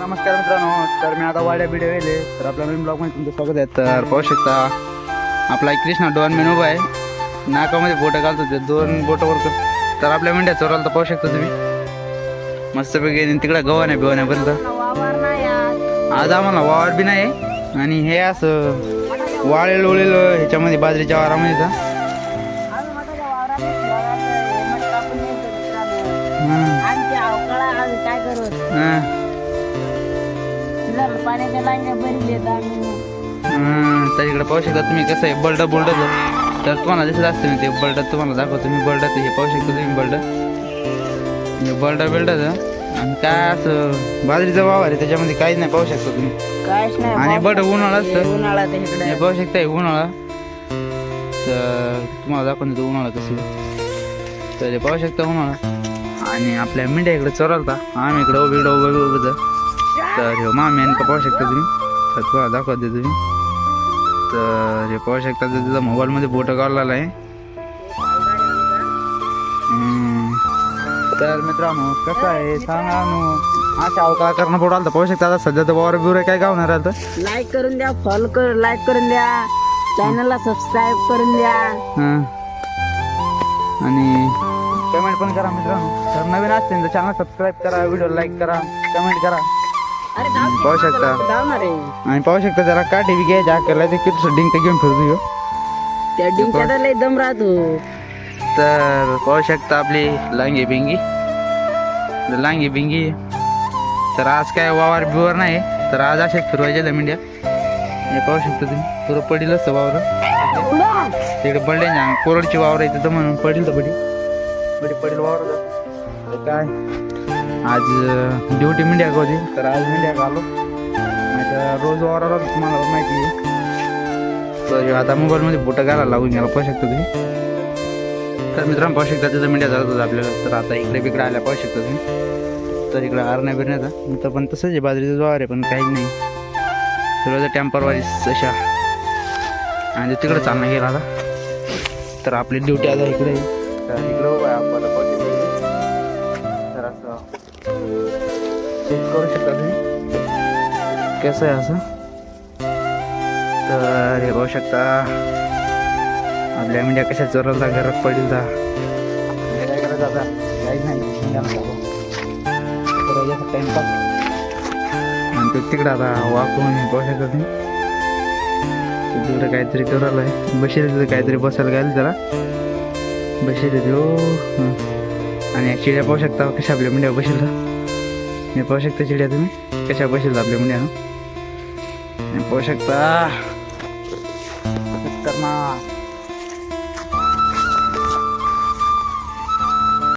नमस्कार मित्रांनो तर मी आता वाड्या बिड्या गेले. तर आपल्या नवीन ब्लॉगमध्ये तुमचं स्वागत आहे. तर पाहू शकता आपला कृष्णा डोन मेन उभा आहे. नाकामध्ये बोटं घालतो ते दोन बोटं वर तर आपल्या मेंढ्या चोराला तर पाहू शकता तुम्ही. मस्तपैकी तिकडे गव्हाण्या बिवाण्यापर्यंत आज आम्हाला वावर बी नाही. आणि हे असं वाळेल ओळेल ह्याच्यामध्ये बाजरीच्या वारामध्ये करत हं, पाण्याच्या. तर इकडे पाहू शकता तुम्ही कसं आहे बल्ड बुलड तर तुम्हाला दिसत असते ना ते बल्ड तुम्हाला दाखवतो मी बल्ड हे पाहू शकता तुम्ही बल्ड. हे बल्ड बिल्डच आणि काय असं बाजरीचा वावर आहे त्याच्यामध्ये काहीच नाही पाहू शकता तुम्ही. काहीच नाही आणि बट उन्हाळा असतं. इकडे हे पाहू शकता हे उन्हाळा. तर तुम्हाला दाखवून देतो उन्हाळा कसं तर हे पाहू शकता उन्हाळा. आणि आपल्या मेंढ्या इकडे चोरालता. आम्ही इकडे उभे इकडे उभे उभे उभं तर हे मामी आणि का पाहू शकता तुम्ही. तर तुम्हाला दाखवते तुम्ही तर हे पाहू शकता तर तिथं मोबाईलमध्ये बोटं काढलेला आहे. तर मित्रांनो कसं आहे? सांगा नो अशा अवकाळ करणं पडू तर पाहू शकता. आता सध्या तर वावर बिवर काय गावणार आता? लाईक करून द्या फॉलो कर लाईक करून द्या. चॅनलला सबस्क्राईब करून द्या. हां. आणि कमेंट पण करा मित्रांनो. तर नवीन असतील तर चॅनल सबस्क्राईब करा व्हिडिओ लाईक करा कमेंट करा. पाहू शकता. आहे. आणि पाहू शकता जरा काठी बी घ्यायच्या केला ते किती डिंक घेऊन फिरतो ह्यो. त्या डिंक्याचा लय दम राहतो. तर पाहू शकता आपली लांगी बिंगी. लांगी बिंगी. तर आज काय वावर बिवर नाही तर आज असे फिरवायचे मेंढ्या हे पाहू शकता तुम्ही पुरं पडील असतं वावर. तिकडे पडले ना कोरडची वावर आहे तिथं म्हणून पडील तर पडी पडी पडील वावर काय? आज ड्युटी मेंढ्या होती. तर आज मेंढ्या आलो. नाही तर रोज वावराला तुम्हाला माहिती आहे. तर आता मोबाईलमध्ये बोटं घालायला लागून गेला पाहू शकतो तुम्ही. तर मित्रांनो पाहू शकता तिथं मेंढ्या जात होतं आपल्याला. तर आता इकडे बिकडे आल्या पाहू शकता तुम्ही. तर इकडे आरण्या बिरण्याचा. तर पण तसंच आहे बाजरीचं वावर आहे पण काही नाही. सगळं टेम्परवारी अशा. आणि तिकडे चालणं गेला आता. तर आपली ड्युटी आता इकडे तर इकडे उभा आहे आपल्याला तर असं चेक करू शकता तुम्ही? कसं आहे असं? तर हे पाहू शकता. आपल्या मेंढ्या कशा चोरवता घरात पडील जा आता काहीच नाही. मेंढ्याला दाखव. करायचं टाइमपास आणि तो तिकडं आता वाकून पाहू शकता तुम्ही. तिकडे काहीतरी करायला आहे. बसेल तिथं काहीतरी बसायला गेलं त्याला. बसेल देऊ आणि चिड्या पाहू शकता हो कशा आपल्या मुंड्या बसेल हे पाहू शकता चिड्या तुम्ही कशा बसेल आपल्या मुंड्या हो. पाहू शकता. खतरनाक.